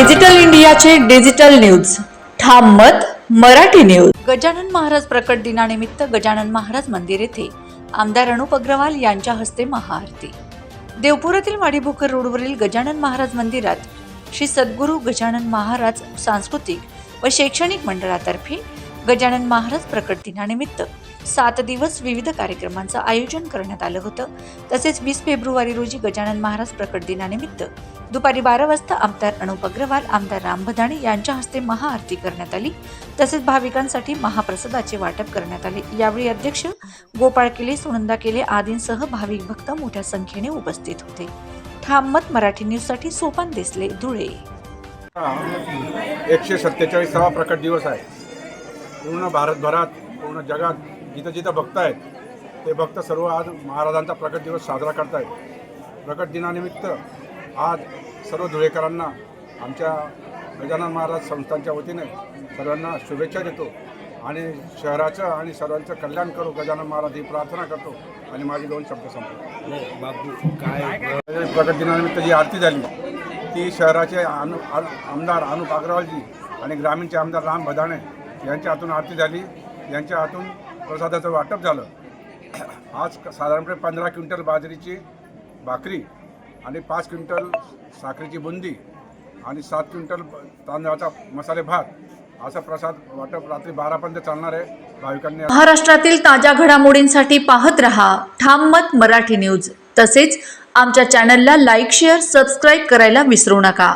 Digital इंडियाचे digital news. ठाम मत मराठी न्यूज. गजानन महाराज प्रकट दिनानिमित्त गजानन महाराज मंदिर येथे आमदार अनुप अग्रवाल यांच्या हस्ते महाआरती. देवपुरातील वाडीभोकर रोडवरील गजानन महाराज मंदिरात श्री सद्गुरू गजानन महाराज सांस्कृतिक व शैक्षणिक मंडळातर्फे गजानन महाराज प्रकट दिनानिमित्त सात दिवस विविध कार्यक्रमांचं आयोजन करण्यात आलं होतं. तसेच वीस फेब्रुवारी रोजी गजानन महाराज प्रकट दिनानिमित्त दुपारी बारा वाजता आमदार अनुप अग्रवाल आमदार राम भदाणे यांच्या हस्ते महाआरती करण्यात आली. तसेच भाविकांसाठी महाप्रसादाचे वाटप करण्यात आले. यावेळी अध्यक्ष गोपाळ केले सुनंदा केले आदींसह भाविक भक्त मोठ्या संख्येने उपस्थित होते. ठाम मत मराठी न्यूजसाठी सोपान देसले धुळे. एकशे सत्तेचाळीसावा प्रकट दिवस आहे. पूर्ण भारतभरात पूर्ण जगात जिथं जिथं भक्त आहेत ते भक्त सर्व आज महाराजांचा प्रकट दिवस साजरा करतायत. प्रकट दिनानिमित्त आज सर्व धुळेकरांना आमच्या गजानन महाराज संस्थांच्या वतीने सर्वांना शुभेच्छा देतो आणि शहराचं आणि सर्वांचं कल्याण करू गजानन महाराज ही प्रार्थना करतो आणि माझे दोन शब्द संपतो बापू काय? प्रकट दिनानिमित्त जी आरती झाली ती शहराचे अनु अनु- आमदार अनुप अग्रवालजी आणि ग्रामीणचे आमदार राम भदाणे यांच्या हातून आरती झाली. यांच्या हातून प्रसादाचं वाटप झालं. आज साधारणपणे पंधरा क्विंटल बाजरीची भाकरी आणि पाच क्विंटल साखरेची बुंदी आणि सात क्विंटल तांदळाचा मसाले भात असा प्रसाद वाटप रात्री बारापर्यंत चालणार आहे. भाविकांनी महाराष्ट्रातील ताज्या घडामोडींसाठी पाहत रहा ठाम मत मराठी न्यूज. तसेच आमच्या चॅनलला लाईक शेअर सबस्क्राईब करायला विसरू नका.